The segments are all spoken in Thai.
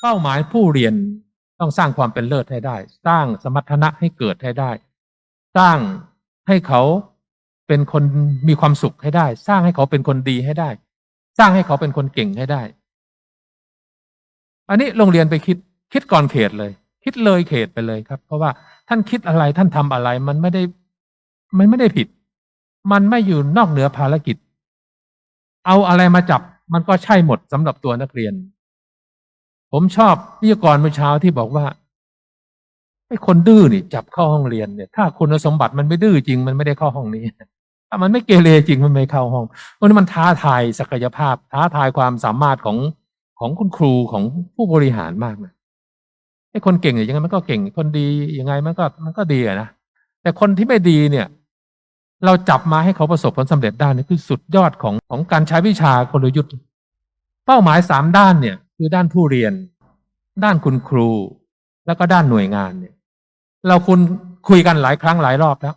เป้าหมายผู้เรียนต้องสร้างความเป็นเลิศให้ได้ สร้างสมรรถนะให้เกิดให้ได้ สร้างให้เขาเป็นคนมีความสุขให้ได้ สร้างให้เขาเป็นคนดีให้ได้ สร้างให้เขาเป็นคนเก่งให้ได้ อันนี้โรงเรียนไปคิดคิดก่อนเขตเลย คิดเลยเขตไปเลยครับ เพราะว่าท่านคิดอะไรท่านทำอะไรมันไม่ได้ มันไม่ได้ผิด มันไม่อยู่นอกเหนือภารกิจ เอาอะไรมาจับมันก็ใช่หมดสำหรับตัวนักเรียน ผมชอบวิทยากรเมื่อเช้าที่บอกว่าไอ้คนดื้อนี่จับเข้าห้องเรียนเนี่ย ถ้าคุณสมบัติมันไม่ดื้อจริง มันไม่ได้เข้าห้องนี้ ถ้ามันไม่เกเรจริงมันไม่เข้าห้องเพราะนั้นมันท้าทายศักยภาพ ท้าทายความสามารถของของคุณครูของผู้บริหารมากนะไอ้คนเก่งอย่างไงมันก็เก่ง คนดียังไงมันก็มันก็ดีนะแต่คนที่ไม่ดีเนี่ย เราจับมาให้เขาประสบผลสำเร็จได้นี่คือสุดยอดของของการใช้วิชากลยุทธ์ เป้าหมายสามด้านเนี่ย คือด้านผู้เรียน ด้านคุณครู แล้วก็ด้านหน่วยงานเนี่ย เราคุณคุยกันหลายครั้งหลายรอบแล้ว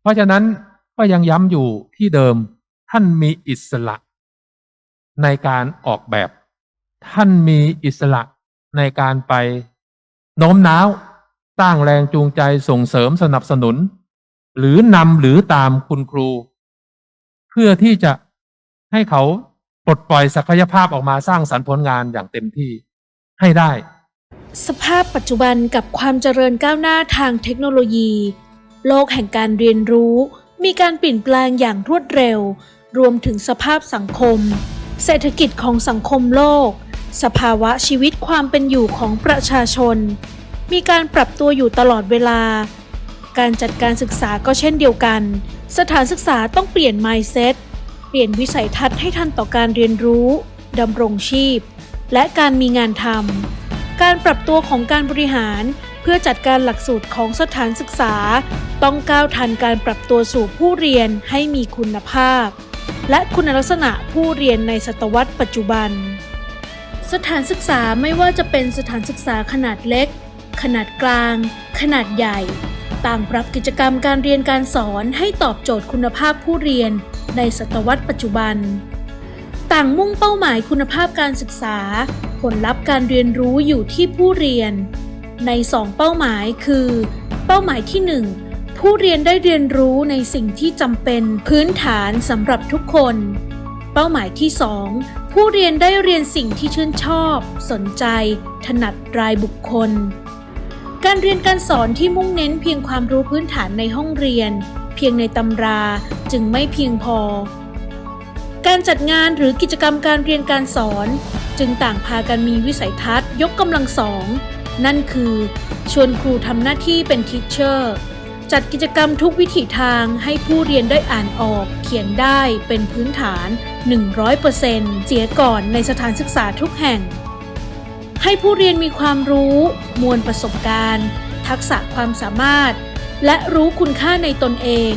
เพราะฉะนั้นก็ยังย้ำอยู่ที่เดิมท่านมีอิสระ ในการออกแบบ ท่านมีอิสระในการไปโน้มน้าวสร้างแรงจูงใจส่งเสริมสนับสนุน หรือนำหรือตามคุณครู เพื่อที่จะให้เขา ปลดปล่อยศักยภาพออกมาสร้างสรรค์ผลงานอย่างเต็มที่ให้ได้ สภาพปัจจุบันกับความเจริญก้าวหน้าทางเทคโนโลยี โลกแห่งการเรียนรู้ มีการเปลี่ยนแปลงอย่างรวดเร็ว รวมถึงสภาพสังคม เศรษฐกิจของสังคมโลก สภาวะชีวิตความเป็นอยู่ของประชาชน มีการปรับตัวอยู่ตลอดเวลา การจัดการศึกษาก็เช่นเดียวกัน สถานศึกษาต้องเปลี่ยน mindset เปลี่ยนวิสัยทัศน์ให้ทันต่อการเรียนรู้ดำรงชีพ และการมีงานทำการปรับตัวของการบริหารเพื่อจัดการหลักสูตรของสถานศึกษา ต้องก้าวทันการปรับตัวสู่ผู้เรียนให้มีคุณภาพ และคุณลักษณะผู้เรียนในศตวรรษปัจจุบัน สถานศึกษาไม่ว่าจะเป็นสถานศึกษาขนาดเล็ก ขนาดกลาง ขนาดใหญ่ ต่างปรับกิจกรรมการเรียนการสอนให้ตอบโจทย์คุณภาพผู้เรียน ในศตวรรษปัจจุบัน ต่างมุ่งเป้าหมายคุณภาพการศึกษา ผลลัพธ์การเรียนรู้อยู่ที่ผู้เรียน ใน 2 เป้าหมายคือ เป้าหมายที่ 1 ผู้เรียนได้เรียนรู้ในสิ่งที่จำเป็นพื้นฐานสำหรับทุกคน เป้าหมายที่ 2 ผู้เรียนได้เรียนสิ่งที่ชื่นชอบ สนใจ ถนัดรายบุคคลการเรียนการสอนที่มุ่งเน้นเพียงความรู้พื้นฐานในห้องเรียน เพียงในตำรา จึงไม่เพียงพอ การจัดงานหรือกิจกรรมการเรียนการสอน จึงต่างพากันมีวิสัยทัศน์ยกกำลังสอง นั่นคือ ชวนครูทำหน้าที่เป็นทิชเชอร์จัดกิจกรรมทุกวิถีทางให้ผู้เรียนได้อ่านออก เขียนได้เป็นพื้นฐาน 100%เสียก่อนในสถานศึกษาทุกแห่ง ให้ผู้เรียนมีความรู้ มวลประสบการณ์ ทักษะความสามารถ และรู้คุณค่าในตนเอง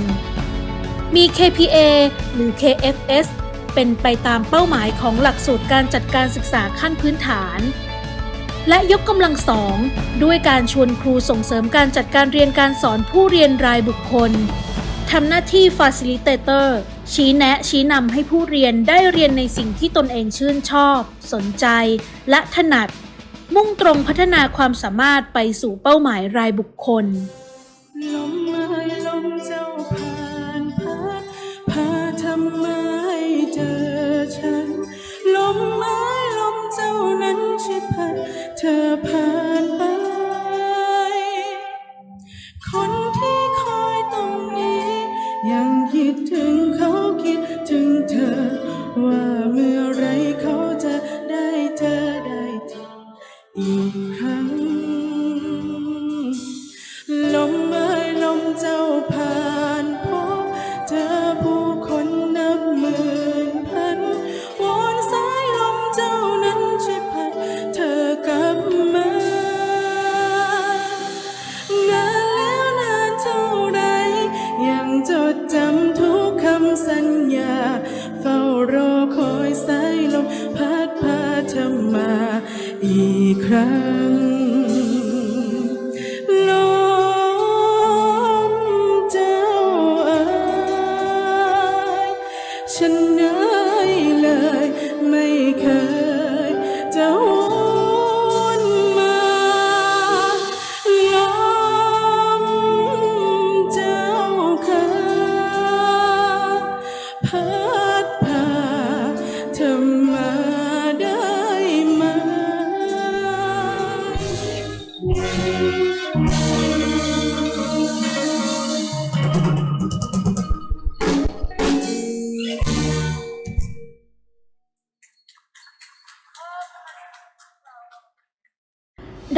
มี KPA หรือ KFS เป็นไปตามเป้าหมายของหลักสูตรการจัดการศึกษาขั้นพื้นฐาน และยกกำลังสองด้วยการชวนครูส่งเสริมการจัดการเรียนการสอนผู้เรียนรายบุคคลทำหน้าที่ Facilitator ชี้แนะชี้นำให้ผู้เรียนได้เรียนในสิ่งที่ตนเองชื่นชอบ สนใจ และถนัด มุ่งตรงพัฒนาความสามารถไปสู่เป้าหมายรายบุคคล เธอผ่านไป รั้งลมเจ้าเอ๋ยฉันเหนื่อยเลยไม่เคยจะ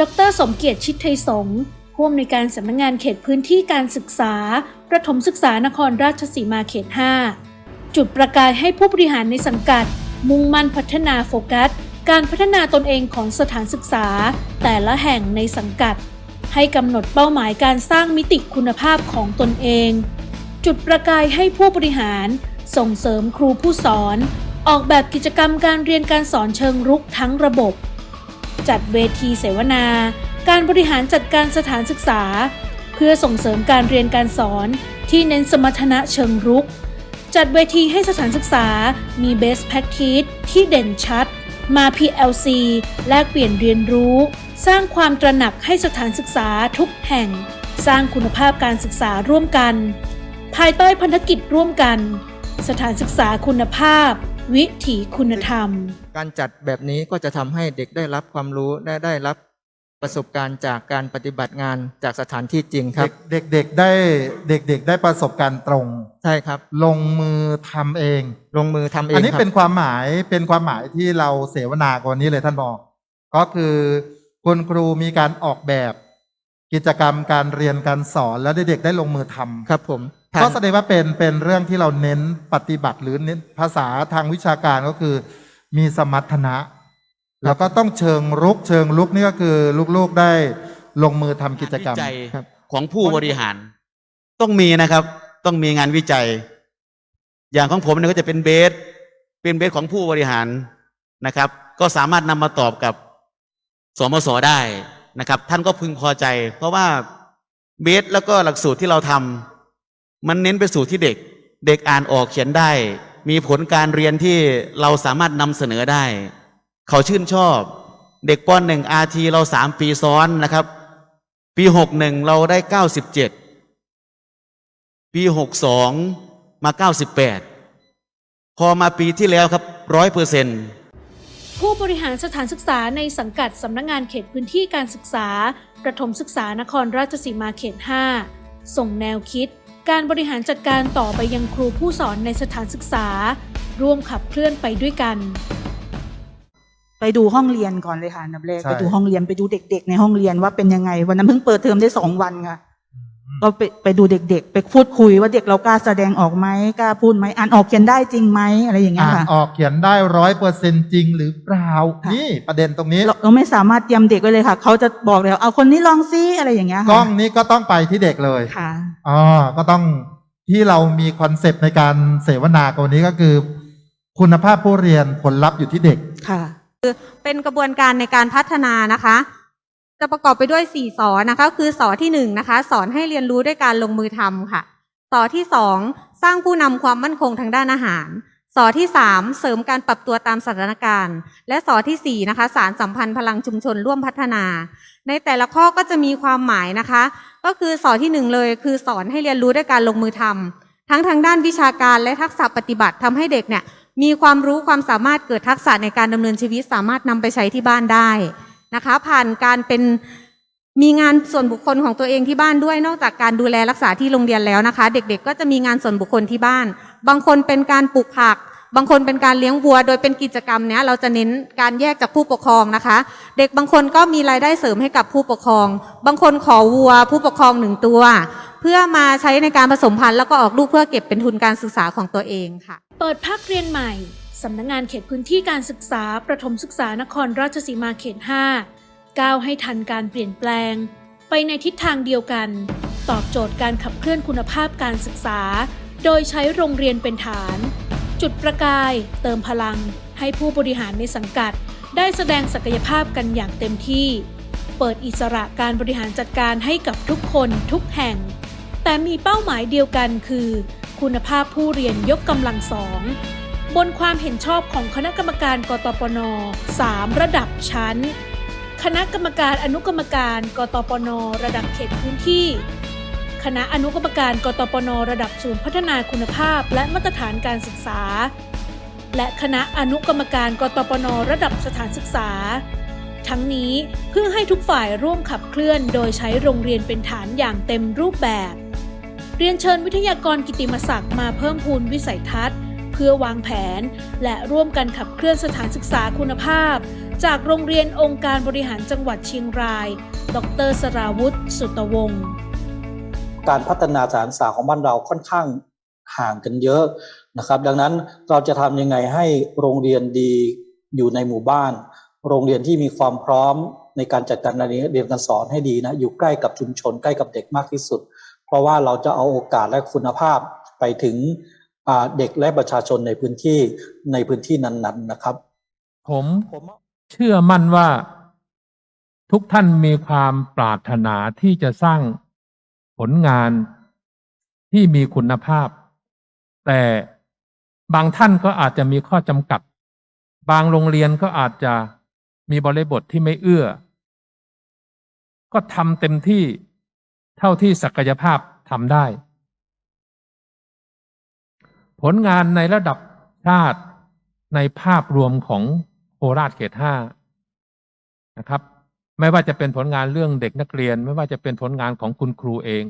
ดร สมเกียรติชิดไทยสงฆ์ผู้อำนวยการสำนักงานเขตพื้นที่การศึกษา ประถมศึกษานครราชสีมาเขต 5 จุดประกายให้ผู้บริหารในสังกัด มุ่งมั่นพัฒนาโฟกัส การพัฒนาตนเองของสถานศึกษา แต่ละแห่งในสังกัด ให้กำหนดเป้าหมายการสร้างมิติคุณภาพของตนเอง จุดประกายให้ผู้บริหาร ส่งเสริมครูผู้สอน ออกแบบกิจกรรมการเรียนการสอนเชิงรุกทั้งระบบ จัดเวทีเสวนา การบริหารจัดการสถานศึกษา เพื่อส่งเสริมการเรียนการสอนที่เน้นสมรรถนะเชิงรุก จัดเวทีให้สถานศึกษามี Best Practice ที่เด่นชัด มา PLC แลกเปลี่ยนเรียนรู้ สร้างความตระหนักให้สถานศึกษาทุกแห่ง สร้างคุณภาพการศึกษาร่วมกัน ภายใต้พันธกิจร่วมกัน สถานศึกษาคุณภาพ วิถีคุณธรรม การจัดแบบนี้ก็จะทำให้เด็กได้รับความรู้และได้รับประสบการณ์จากการปฏิบัติงานจากสถานที่จริงครับ เด็กเด็กๆได้เด็กๆได้ประสบการณ์ตรง ใช่ครับ ลงมือทำเอง ลงมือทำเองอันนี้ครับเป็นความหมายเป็นความหมายที่เราเสวนาก่อนนี้เลยท่านบอก ก็คือคุณครูมีการออกแบบ กิจกรรมการเรียนการสอนแล้วเด็กๆได้ลงมือทำ ครับผมผ่าน ก็แสดงว่าเป็นเป็นเรื่องที่เราเน้นปฏิบัติหรือเน้นภาษาทางวิชาการก็คือ มีสมรรถนะ แล้วก็ต้องเชิงรุก เชิงลุกนี่ก็คือลูกๆได้ลงมือทำกิจกรรมงานวิจัยครับของผู้บริหาร ต้องมีนะครับ ต้องมีงานวิจัย อย่างของผมเนี่ยก็จะเป็นเบสเป็นเบสของผู้บริหารนะครับ ก็สามารถนำมาตอบกับสมศได้นะครับ ท่านก็พึงพอใจ เพราะว่าเบสแล้วก็หลักสูตรที่เราทำ มันเน้นไปสู่ที่เด็ก เด็กอ่านออกเขียนได้ มีผลการเรียนที่เราสามารถนำเสนอได้ เขาชื่นชอบ เด็กปหนึ่งอาทีเราสามปีซ้อนนะครับ ปีหกหนึ่งเราได้เก้าสิบเจ็ดปีหกสองมาเก้าสิบแปดพอมาปีที่แล้วครับร้อยเปอร์เซ็นต์ผู้บริหารสถานศึกษาในสังกัดสำนักงงานเขตพื้นที่การศึกษา ประถมศึกษานครราชสีมาเขต 5 ส่งแนวคิด การบริหารจัดการต่อไปยังครูผู้สอนในสถานศึกษา ร่วมขับเคลื่อนไปด้วยกัน ไปดูห้องเรียนก่อนเลยค่ะอันดับแรกใช่ ไปดูห้องเรียนไปดูเด็ก ๆ ในห้องเรียนว่าเป็นยังไง วันนั้นเพิ่งเปิดเทอมได้สองวันค่ะ ก็ไปไปดูเด็กๆ ไปพูดคุยว่าเด็กเรากล้าแสดงออกไหมกล้าพูดไหมอ่านออกเขียนได้จริงไหมอะไรอย่างเงี้ยอ่านค่ะ ออกเขียนได้ร้อยเปอร์เซนจริงหรือเปล่า ค่ะ นี่ประเด็นตรงนี้เราเราไม่สามารถเตรียมเด็กไว้เลยค่ะ เขาจะบอกเลยว่าเอาคนนี้ลองซิอะไรอย่างเงี้ยกล้ค่ะองนี้ก็ต้องไปที่เด็กเลยค่ะ อ๋อก็ต้องที่เรามีคอนเซปต์ในการเสวนากันวันนี้ก็คือ คุณภาพผู้เรียนผลลัพธ์อยู่ที่เด็ก ค่ะ เป็นกระบวนการในการพัฒนานะคะ จะประกอบไปด้วยสี่สอนนะคะ คือสอที่หนึ่งนะคะ สอนให้เรียนรู้ด้วยการลงมือทำค่ะ สอที่สองสร้างผู้นำความมั่นคงทางด้านอาหาร สอที่สามเสริมการปรับตัวตามสถานการณ์ และสอที่สี่นะคะ สารสัมพันธ์พลังชุมชนร่วมพัฒนา ในแต่ละข้อก็จะมีความหมายนะคะ ก็คือสอที่หนึ่งเลย คือสอนให้เรียนรู้ด้วยการลงมือทำทั้งทางด้านวิชาการและทักษะปฏิบัติทำให้เด็กเนี่ยมีความรู้ความสามารถเกิดทักษะในการดำเนินชีวิตสามารถนำไปใช้ที่บ้านได้ นะคะ ผ่านการเป็นมีงานส่วนบุคคลของตัวเองที่บ้านด้วย นอกจากการดูแลรักษาที่โรงเรียนแล้วนะคะ เด็กๆ ก็จะมีงานส่วนบุคคลที่บ้าน บางคนเป็นการปลูกผัก บางคนเป็นการเลี้ยงวัว โดยเป็นกิจกรรมเนี้ยเราจะเน้นการแยกจากผู้ปกครองนะคะ เด็กบางคนก็มีรายได้เสริมให้กับผู้ปกครอง บางคนขอวัว ผู้ปกครองหนึ่งตัว เพื่อมาใช้ในการผสมพันธุ์แล้วก็ออกลูกเพื่อเก็บเป็นทุนการศึกษาของตัวเองค่ะ เปิดภาคเรียนใหม่ สำนักงงานเขตพื้นที่การศึกษาประถมศึกษานครราชสีมาเขต 5 ก้าวให้ทันการเปลี่ยนแปลง ไปในทิศทางเดียวกัน ตอบโจทย์การขับเคลื่อนคุณภาพการศึกษา โดยใช้โรงเรียนเป็นฐาน จุดประกาย เติมพลัง ให้ผู้บริหารในสังกัด ได้แสดงศักยภาพกันอย่างเต็มที่ เปิดอิสระการบริหารจัดการให้กับทุกคนทุกแห่ง แต่มีเป้าหมายเดียวกันคือ คุณภาพผู้เรียนยกกำลังสอง บนความเห็นชอบของคณะกรรมการกตปน 3 ระดับชั้น คณะกรรมการอนุกรรมการกตปน ระดับเขตพื้นที่ คณะอนุกรรมการกตปน ระดับศูนย์พัฒนาคุณภาพ และมาตรฐานการศึกษา และคณะอนุกรรมการกตปน ระดับสถานศึกษา ทั้งนี้เพื่อให้ทุกฝ่ายร่วมขับเคลื่อน โดยใช้โรงเรียนเป็นฐานอย่างเต็มรูปแบบ เรียนเชิญวิทยากรกิติมศักดิ์มาเพิ่มพูนวิสัยทัศน์ พื่อวางแผน และร่วมกันขับเคลื่อนสถานศึกษาคุณภาพ จากโรงเรียนองค์การบริหารจังหวัดเชียงราย ดรสราวุธ สุตวงศ์การพัฒนาสถานศึกษาของบ้านเราค่อนข้างห่างกันเยอะนะครับ ดังนั้นเราจะทำยังไงให้โรงเรียนดีอยู่ในหมู่บ้าน โรงเรียนที่มีความพร้อมในการจัดการเรียนการสอนให้ดีนะอยู่ใกล้กับชุมชนใกล้กับเด็กมากที่สุด เพราะว่าเราจะเอาโอกาสและคุณภาพไปถึง เด็กและประชาชนในพื้นที่ในพื้นที่นั้นๆนะครับ ผมเชื่อมั่นว่าทุกท่านมีความปรารถนาที่จะสร้างผลงานที่มีคุณภาพ แต่บางท่านก็อาจจะมีข้อจำกัด บางโรงเรียนก็อาจจะมีบริบทที่ไม่เอื้อ ก็ทำเต็มที่เท่าที่ศักยภาพทำได้ ผลงานในระดับชาติในภาพรวมของโคราชเขตห้านะครับ ไม่ว่าจะเป็นผลงานเรื่องเด็กนักเรียน ไม่ว่าจะเป็นผลงานของคุณครูเอง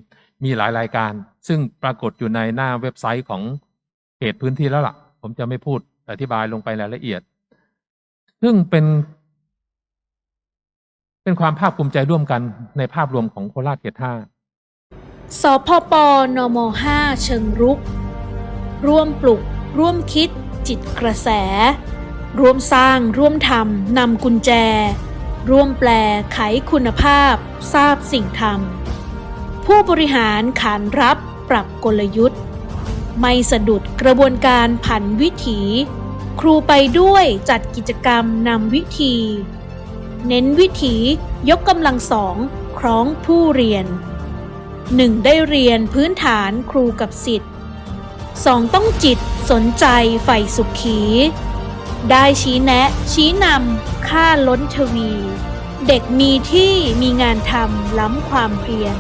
มีหลายรายการ ซึ่งปรากฏอยู่ในหน้าเว็บไซต์ของเขตพื้นที่แล้วล่ะ ผมจะไม่พูดอธิบายลงไปรายละเอียด ซึ่งเป็น เป็นความภาคภูมิใจร่วมกันในภาพรวมของโคราชเขตห้าสพปนม 5 เชิงรุก ร่วมปลุก ร่วมคิด จิตกระแส ร่วมสร้าง ร่วมทำนำกุญแจ ร่วมแปลไขคุณภาพ ทราบสิ่งทำผู้บริหารขานรับปรับกลยุทธ์ ไม่สะดุดกระบวนการผันวิถี ครูไปด้วยจัดกิจกรรมนำวิธี เน้นวิถียกกำลังสองคล้องผู้เรียนหนึ่งได้เรียนพื้นฐานครูกับสิทธิ์ สองต้องจิตสนใจใฝ่สุขี ได้ชี้แนะ ชี้นำค่าล้นทวี เด็กมีที่มีงานทำล้ำความเพียร